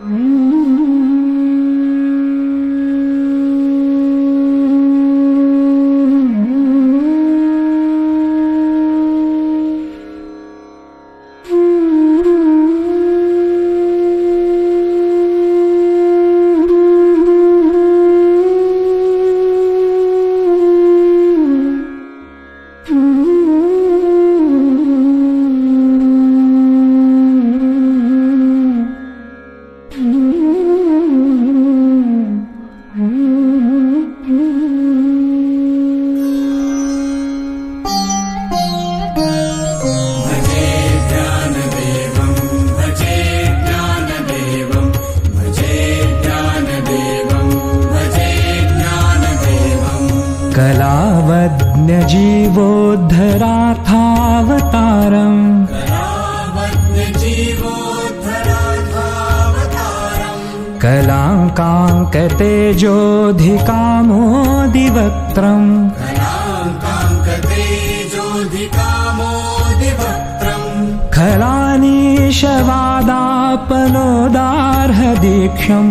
Mm. कलावज्ञजीवोद्धराथावतारम् कलाङ्काङ्कतेजोऽधिकामोदिवक्त्रम् कामोदिवक्त्रम् खलानिशवादापलोदार्हदीक्षम्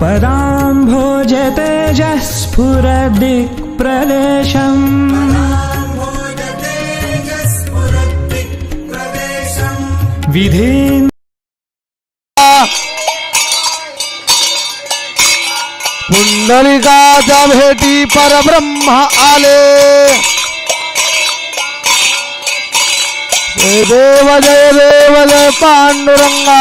पदाम्भोजतेजः स्फुरदिक्प्रदेशम् विधेन् पुंडलिकाच्या भेटी परब्रह्म आले। देव जय देव जय पांडुरंगा।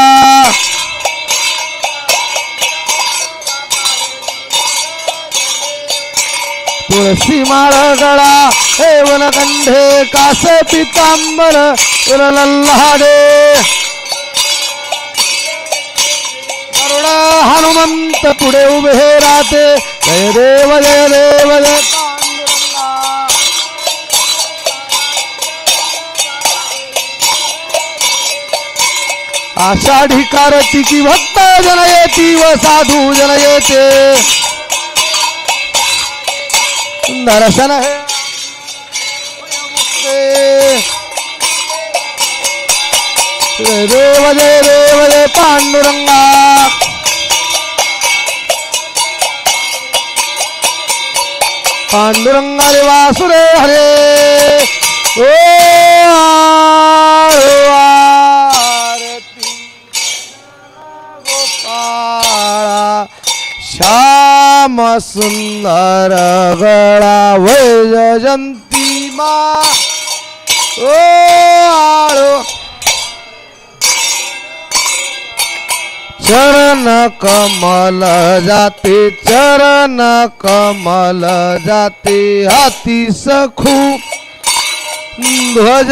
तुळशी माळ गळा हे कंठे कासे पितांबर लल्हाडे करुणा हनुमंत पुढे उभे राहते. जय देव जय देव जय आषाढी कारती की भक्त जन येती व साधू जन येते. दर्शन हे. जय देव जय देव जय पांडुरंगा. पांडुरंगारे वासुरे हरे. ओ सुंदर गळा वैजयंती मा. ओ आळो चरण कमल जाते चरण कमल जाते हाती सखू ध्वज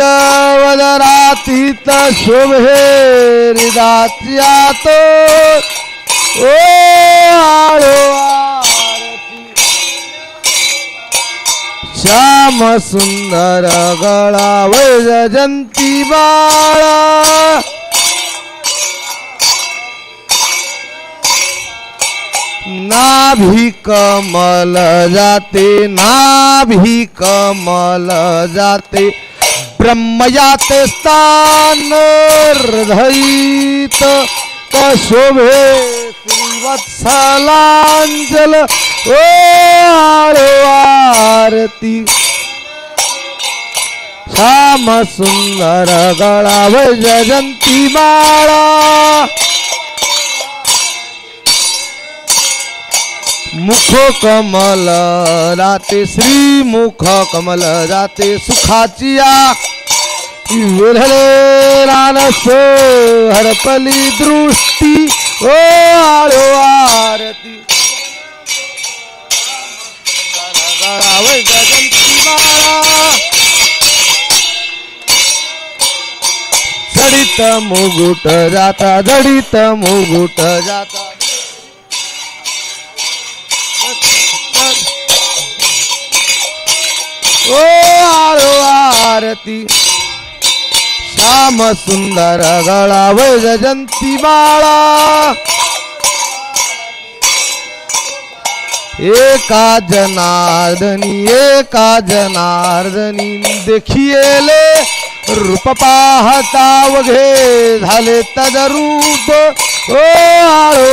वदरातीत शोभे हृदाच्या तो ओ आळो श्याम सुंदर गळा वैजयंती बाळा. नाभी कमल जाते नाभी कमल जाते. ब्रह्मयाते स्थान हृदयित कशोभे श्रीवत्सलांजल. ओ आरो आरती. श्याम सुंदर गळाव जयंती माळा मुख कमल राते श्री मुख कमल राते सुखाचिया विरहले रानस हरपली दृष्टी. ओ जडित मुगुट जाता जडित मुगुट जाता. ओ आरो आरती श्याम सुंदर गळा वैजयंती बाळा. एका जनार्दनी एका जनार्दनी देखिएले रूप पाहता वघे झाले तदरूप. ओ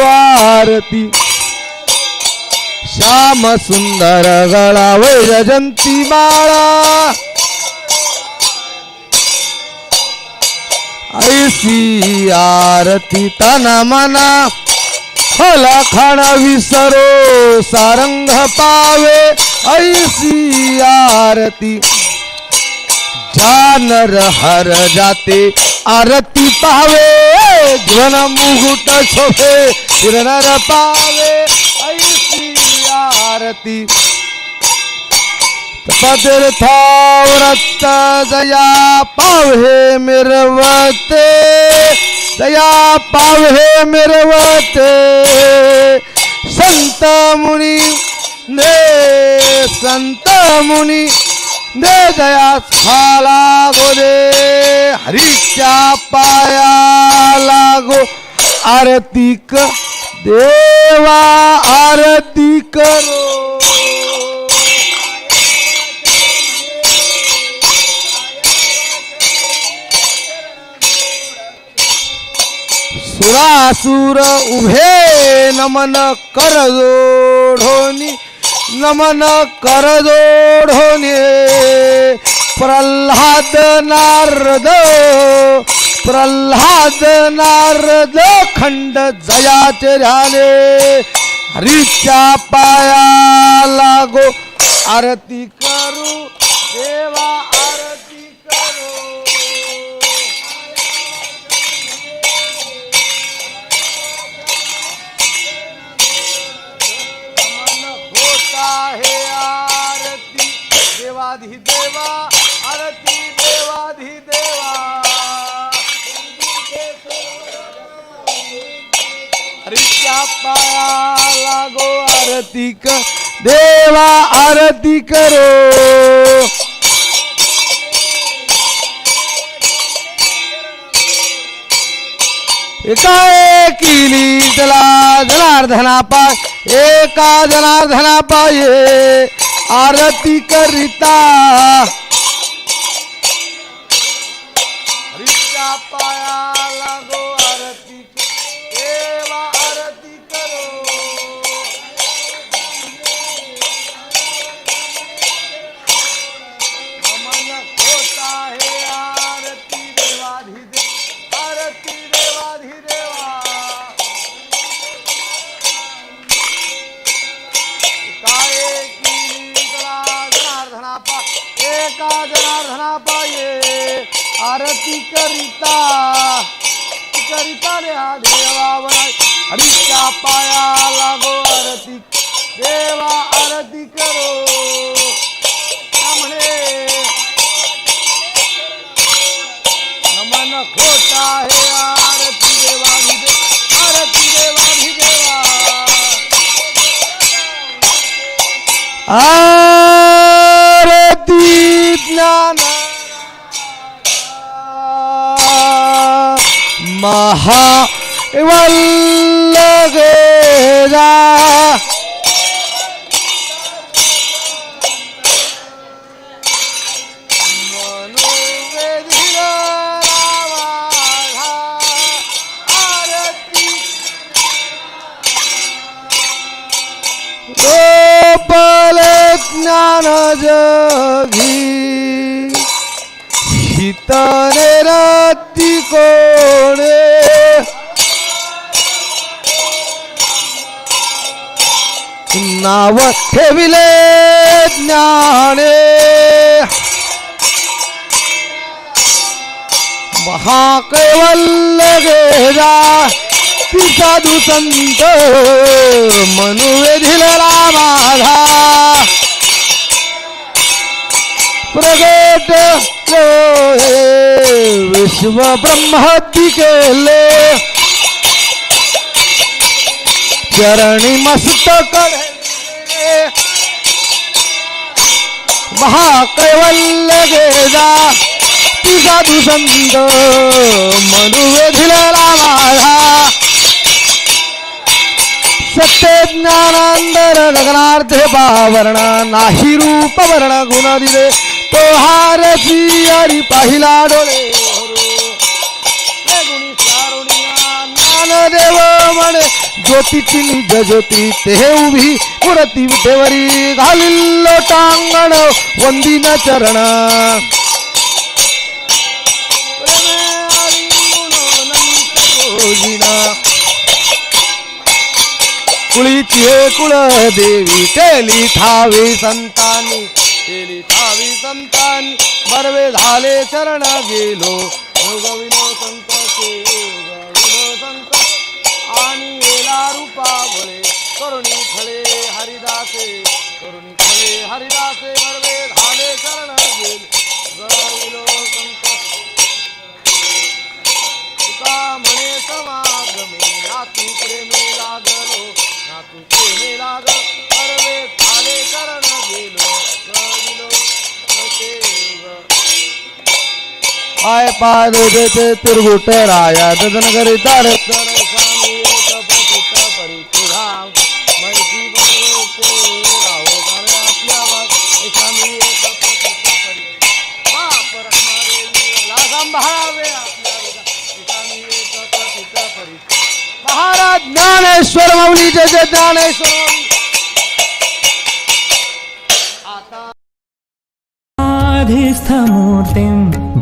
आरती. श्याम सुंदर गळा वैरजंती माळा. ऐसी आरती तन मना. फलखण विसरो सारंग पावे. ऐसी आरती. जानर हर जाते आरती पावे घन मुहूर्त शोभे किरणर पावे ऐसी आरती. पदर्थाव्रत दया पावे मिरवते दया पावे मिरवते. संत मुनी ने संत मुनी दे दया खाला गो दे हरीच्या पाया लागो? आरती देवा आरती करो। सुरासुर उभे नमन कर जोढोनी नमन कर जोढोने प्रल्हाद नारद प्रल्हाद नारद खंड जयाचे झाले हरीच्या पाया लागो आरती करू देवा आरती करू. होता हे आरती देवाधी देवा पाया लागो आरती कर देवा आरती करो. एकाएकीली चला जनार्दना पाय एका जनार्दना पाये आरती करिता आरती करिता करिता रे हा देवा बनाय हरीच्या पाया लागो आरती. देवा आरती करो. म्हणे नमन खोटा हे आरती देवा भिदे आरती देवा. भिदेवा आरती ज्ञान स्वाहा ठेविले ज्ञाने. महाकैवल्य गेला ती साधू संत मनुवेधिला माझा प्रगट हो, विश्व ब्रह्मती केले. चरणी मस्त कडे महाकैवल्य गेजा ती साधू संत मनुवेधिला माझा. सत्य ज्ञानांदर गगनार्थ पावरण नाही रूप वर्ण गुण दिले तो हारची हरी पाहिला डोळे हे म्हणे ज्योतीची निज ज्योती ते उभी मूर्ती विठेवरी घालील टांगण वंदिन चरण. कुळीची हे कुळ देवी केली थावी संतानी केली थावी संतानी बरवे झाले चरण गेलो. योगविनो संत पाय आपल्या विना. स्वामी एक पतित परि महाराज ज्ञानेश्वर माऊली जय ज्ञानेश्वर माऊली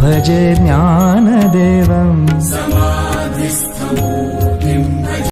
भजे ज्ञानदेवम्। समाधिस्थमूर्तिम्